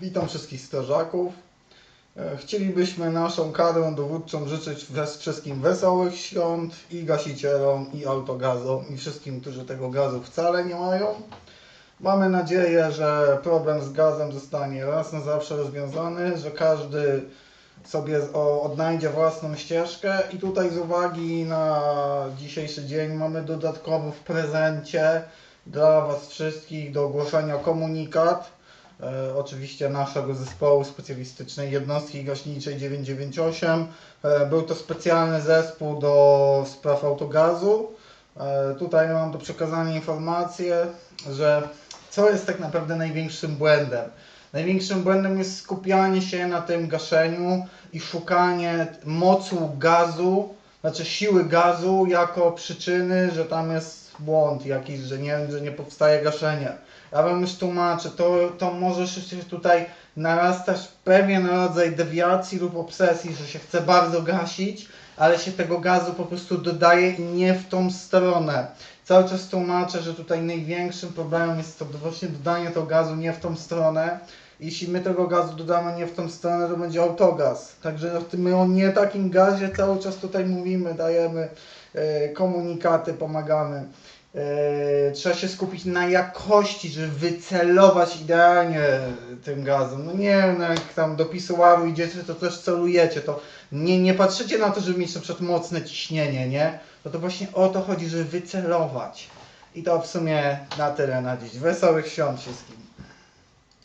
Witam wszystkich strażaków. E, Chcielibyśmy naszą kadrą dowódczą życzyć wszystkim wesołych świąt i gasicielom, i autogazom, i wszystkim, którzy tego gazu wcale nie mają. Mamy nadzieję, że problem z gazem zostanie raz na zawsze rozwiązany, że każdy sobie odnajdzie własną ścieżkę i tutaj z uwagi na dzisiejszy dzień mamy dodatkowo w prezencie dla Was wszystkich do ogłoszenia komunikat e, oczywiście naszego zespołu specjalistycznej jednostki gaśniczej 998. E, był to specjalny zespół do spraw autogazu. E, tutaj mam do przekazania informację, że co jest tak naprawdę największym błędem. Największym błędem jest skupianie się na tym gaszeniu i szukanie mocu gazu, znaczy siły gazu jako przyczyny, że tam jest błąd jakiś, że nie, że nie powstaje gaszenie. Ja wam już tłumaczę, to, to może się tutaj narastać pewien rodzaj dewiacji lub obsesji, że się chce bardzo gasić, ale się tego gazu po prostu dodaje i nie w tą stronę. Cały czas tłumaczę, że tutaj największym problemem jest to właśnie dodanie tego gazu nie w tą stronę. Jeśli my tego gazu dodamy nie w tą stronę, to będzie autogaz. Także my o nie takim gazie cały czas tutaj mówimy, dajemy e, komunikaty, pomagamy. E, trzeba się skupić na jakości, żeby wycelować idealnie tym gazem. No nie wiem, no jak tam do pisuaru idziecie, to też celujecie. To nie, nie patrzycie na to, żeby mieć na przykład mocne ciśnienie, nie? No to właśnie o to chodzi, żeby wycelować. I to w sumie na tyle na dziś. Wesołych świąt wszystkim.